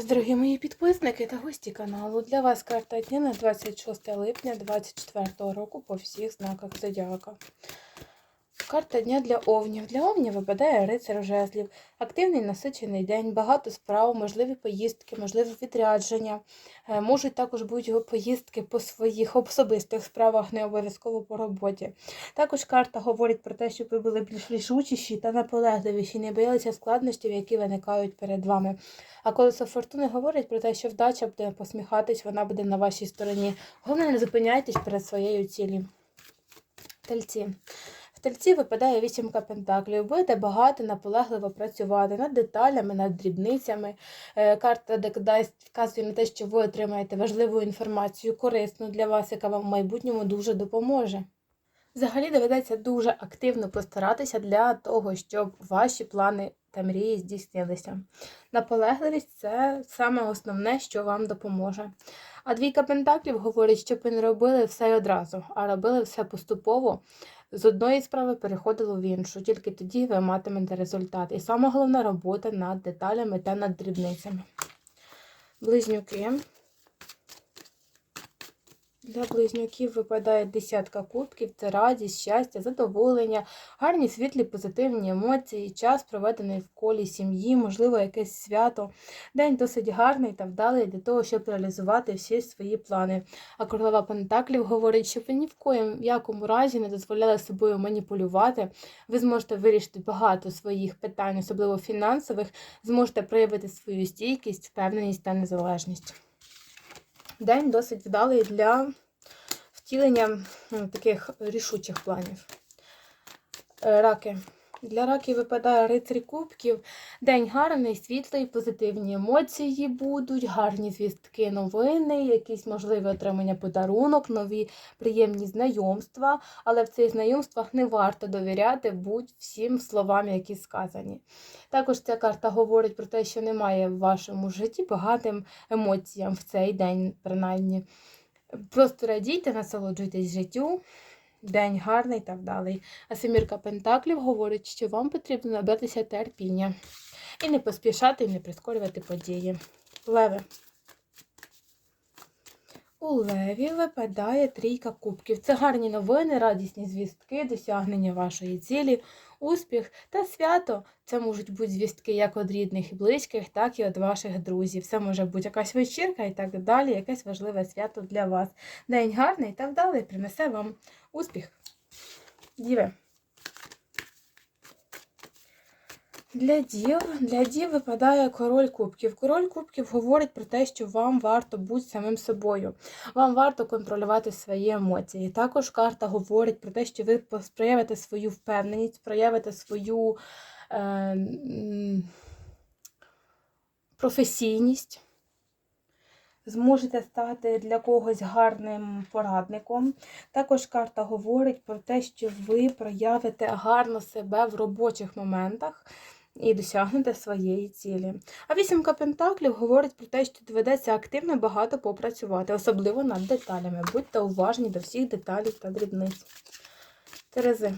вас, дорогі мої підписники та гості каналу. Для вас карта дня на 26 липня 2024 року по всіх знаках зодіака. Карта дня для овнів. Для овнів випадає рицар жезлів. Активний насичений день, багато справ, можливі поїздки, можливі відрядження. Е, Можуть також бути поїздки по своїх особистих справах, не обов'язково по роботі. Також карта говорить про те, щоб ви були більш рішучіші та наполегливіші, не боялися складнощів, які виникають перед вами. А колесо фортуни говорить про те, що вдача буде посміхатись, вона буде на вашій стороні. Головне, не зупиняйтесь перед своєю цілі. Тельці. Тельці випадає вісімка пентаклів. Будете багато наполегливо працювати над деталями, над дрібницями. Е, Карта дасть вказує на те, що ви отримаєте важливу інформацію, корисну для вас, яка вам в майбутньому дуже допоможе. Взагалі доведеться дуже активно постаратися для того, щоб ваші плани та мрії здійснилися. Наполегливість це саме основне, що вам допоможе. А двійка пентаклів говорить, щоб ви не робили все одразу, а робили все поступово. З одної справи переходило в іншу, тільки тоді ви матимете результат. І саме головне робота над деталями та над дрібницями. Близнюки. Для близнюків випадає десятка кубків, це радість, щастя, задоволення, гарні світлі, позитивні емоції, час проведений в колі сім'ї, можливо, якесь свято. День досить гарний та вдалий для того, щоб реалізувати всі свої плани. А королева Пентаклів говорить, що ви ні в коєм якому разі не дозволяли собою маніпулювати. Ви зможете вирішити багато своїх питань, особливо фінансових, зможете проявити свою стійкість, впевненість та незалежність. День досить вдалий для втілення таких рішучих планів. Е, Раки. Для раків випадає рицарь кубків. День гарний, світлий, позитивні емоції будуть, гарні звістки, новини, якісь можливе отримання подарунок, нові приємні знайомства. Але в цих знайомствах не варто довіряти будь всім словам, які сказані. Також ця карта говорить про те, що немає в вашому житті багатим емоціям в цей день, принаймні. Просто радійте, насолоджуйтесь життю. День гарний та вдалий. А семірка Пентаклів говорить, що вам потрібно набратися терпіння і не поспішати, і не прискорювати події. Леве. У Леві випадає трійка кубків. Це гарні новини, радісні звістки, досягнення вашої цілі, успіх та свято. Це можуть бути звістки як від рідних і близьких, так і від ваших друзів. Це може бути якась вечірка і так далі, якесь важливе свято для вас. День гарний та вдалий принесе вам успіх. Діви. Для дів, для дів випадає король кубків. Король кубків говорить про те, що вам варто бути самим собою. Вам варто контролювати свої емоції. Також карта говорить про те, що ви проявите свою впевненість, проявите свою е, професійність. Зможете стати для когось гарним порадником. Також карта говорить про те, що ви проявите гарно себе в робочих моментах і досягнете своєї цілі. А вісімка пентаклів говорить про те, що доведеться активно багато попрацювати, особливо над деталями. Будьте уважні до всіх деталей та дрібниць. Терези.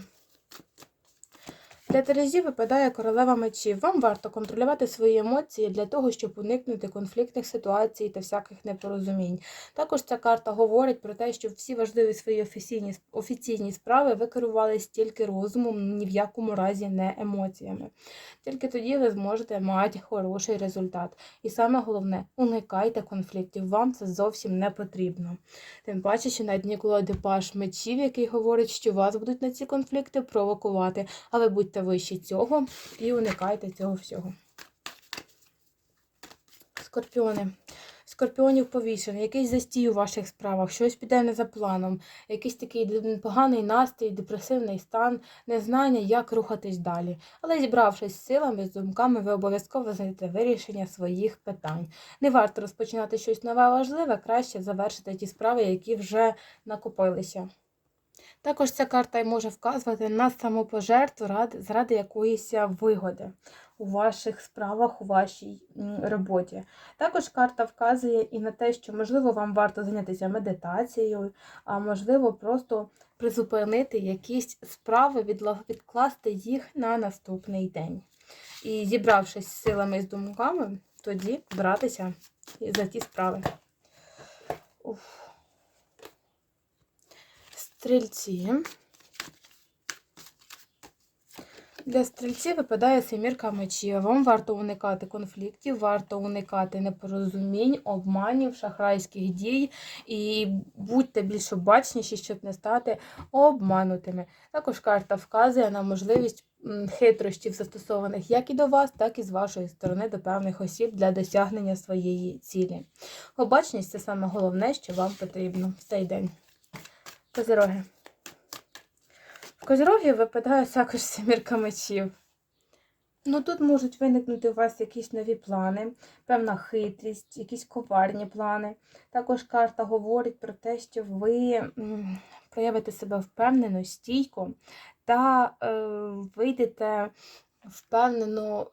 Для Терезів випадає королева мечів. Вам варто контролювати свої емоції для того, щоб уникнути конфліктних ситуацій та всяких непорозумінь. Також ця карта говорить про те, що всі важливі свої офіційні, офіційні справи ви керувалися тільки розумом, ні в якому разі не емоціями. Тільки тоді ви зможете мати хороший результат. І саме головне, уникайте конфліктів. Вам це зовсім не потрібно. Тим паче, що на дні колоди паш мечів, який говорить, що вас будуть на ці конфлікти провокувати, але будьте вищі цього і уникайте цього всього. Скорпіони. Скорпіонів повішений, якийсь застій у ваших справах, щось піде не за планом, якийсь такий поганий настрій, депресивний стан, незнання, як рухатись далі. Але зібравшись з силами, з думками, ви обов'язково знайдете вирішення своїх питань. Не варто розпочинати щось нове важливе, краще завершити ті справи, які вже накопилися. Також ця карта може вказувати на самопожертву заради якоїсь вигоди у ваших справах, у вашій роботі. Також карта вказує і на те, що, можливо, вам варто зайнятися медитацією, а можливо, просто призупинити якісь справи, відкласти їх на наступний день. І зібравшись з силами і з думками, тоді братися за ті справи. Уф. Стрільці. Для стрільців випадає семірка мечів. Вам варто уникати конфліктів, варто уникати непорозумінь, обманів, шахрайських дій і будьте більш обачніші, щоб не стати обманутими. Також карта вказує на можливість хитрощів, застосованих як і до вас, так і з вашої сторони до певних осіб для досягнення своєї цілі. Обачність це саме головне, що вам потрібно в цей день. Козироги. В Козироги випадає також семірка мечів. Ну, тут можуть виникнути у вас якісь нові плани, певна хитрість, якісь коварні плани. Також карта говорить про те, що ви проявите себе впевнено, стійко та е, вийдете впевнено,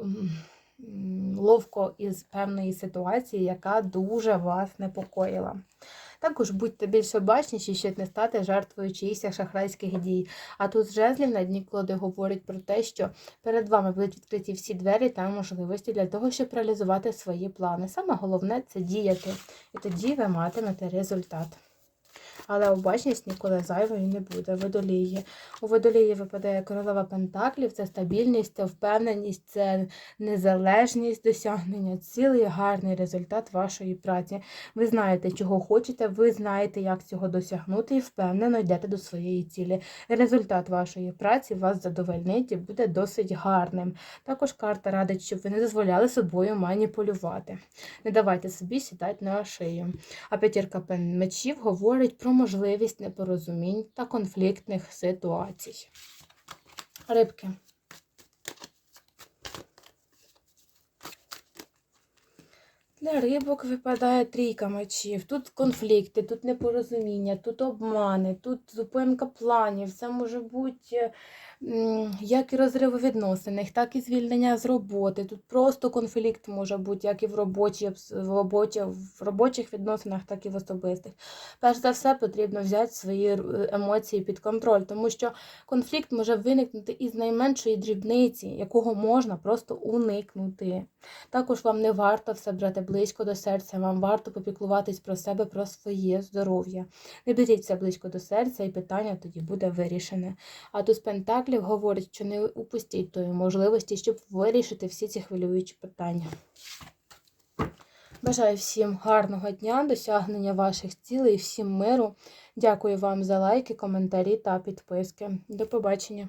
ловко із певної ситуації, яка дуже вас непокоїла. Також будьте більш обачніші, щоб не стати жертвою чиїхся шахрайських дій. А тут з жезлів на дні колоди говорить про те, що перед вами будуть відкриті всі двері та можливості для того, щоб реалізувати свої плани. Саме головне це діяти. І тоді ви матимете результат. Але обачність ніколи зайвою не буде. Водолії. У водолії випадає королева пентаклів, це стабільність, це впевненість, це незалежність, досягнення цілий гарний результат вашої праці. Ви знаєте, чого хочете, ви знаєте, як цього досягнути, і впевнено йдете до своєї цілі. Результат вашої праці вас задовольнить і буде досить гарним. Також карта радить, щоб ви не дозволяли собою маніпулювати. Не давайте собі сідати на шию. А п'ятірка мечів говорить про можливість непорозумінь та конфліктних ситуацій. Рибки. Для рибок випадає трійка мечів. Тут конфлікти, тут непорозуміння, тут обмани, тут зупинка планів. Це може бути як і розриви відносин, так і звільнення з роботи. Тут просто конфлікт може бути як і в робочі, в роботі, в робочих відносинах, так і в особистих. Перш за все, потрібно взяти свої емоції під контроль, тому що конфлікт може виникнути із найменшої дрібниці, якого можна просто уникнути. Також вам не варто все брати близько до серця, вам варто попіклуватись про себе, про своє здоров'я. Не беріть все близько до серця, і питання тоді буде вирішене. А тут з Пентаклів говорить, що не упустіть тої можливості, щоб вирішити всі ці хвилюючі питання. Бажаю всім гарного дня, досягнення ваших цілей, всім миру. Дякую вам за лайки, коментарі та підписки. До побачення!